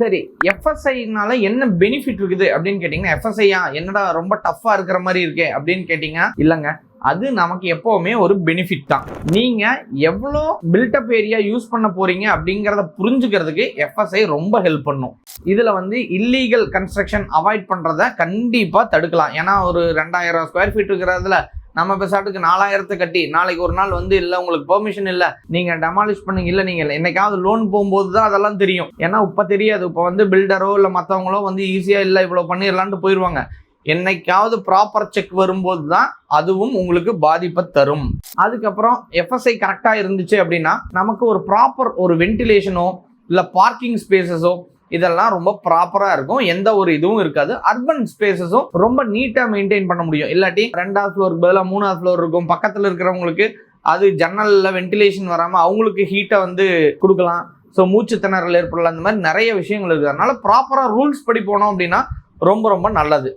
சரி எஃப்எஸ்ஐனால என்ன பெனிஃபிட் இருக்குது அப்படின்னு கேட்டிங்கன்னா எஃப்எஸ்ஐயா என்னடா ரொம்ப டஃப்பா இருக்கிற மாதிரி இருக்கே அப்படின்னு கேட்டிங்கன்னா இல்லைங்க அது நமக்கு எப்பவுமே ஒரு பெனிஃபிட் தான். நீங்க எவ்வளோ பில்டப் ஏரியா யூஸ் பண்ண போறீங்க அப்படிங்கிறத புரிஞ்சுக்கிறதுக்கு எஃப்எஸ்ஐ ரொம்ப ஹெல்ப் பண்ணும். இதுல வந்து இல்லீகல் கன்ஸ்ட்ரக்ஷன் அவாய்ட் பண்றத கண்டிப்பா தடுக்கலாம். ஏன்னா ஒரு ரெண்டாயிரம் ஸ்கொயர் ஃபீட் இருக்கிறதுல நம்ம பெசாட்டுக்கு நாலாயிரத்தை கட்டி நாளைக்கு ஒரு நாள் வந்து இல்லை உங்களுக்கு பெர்மிஷன் இல்லை நீங்கள் டெமாலிஷ் பண்ணுங்க இல்லை நீங்கள் என்னைக்காவது லோன் போகும்போது தான் அதெல்லாம் தெரியும். ஏன்னா இப்போ தெரியாது. இப்போ வந்து பில்டரோ இல்லை மற்றவங்களோ வந்து ஈஸியாக இல்லை இவ்வளோ பண்ணிடலான்ட்டு போயிடுவாங்க என்னைக்காவது ப்ராப்பர் செக் வரும்போது தான் அதுவும் உங்களுக்கு பாதிப்பை தரும். அதுக்கப்புறம் எஃப்எஸ்ஐ கரெக்டாக இருந்துச்சு அப்படின்னா நமக்கு ஒரு ப்ராப்பர் ஒரு வென்டிலேஷனோ இல்லை பார்க்கிங் ஸ்பேசஸோ இதெல்லாம் ரொம்ப ப்ராப்பராக இருக்கும். எந்த ஒரு இதுவும் இருக்காது. அர்பன் ஸ்பேசஸும் ரொம்ப நீட்டாக மெயின்டைன் பண்ண முடியும். இல்லாட்டி ரெண்டாவது ஃப்ளோருக்கு பதிலாக மூணாவது ஃப்ளோர் இருக்கும். பக்கத்தில் இருக்கிறவங்களுக்கு அது ஜன்னலில் வென்டிலேஷன் வராமல் அவங்களுக்கு ஹீட்டை வந்து கொடுக்கலாம். ஸோ மூச்சு திணறல் ஏற்படலாம். அந்த மாதிரி நிறைய விஷயங்கள் இருக்குது அதனால ப்ராப்பராக ரூல்ஸ் படி போனோம் அப்படின்னா ரொம்ப ரொம்ப நல்லது.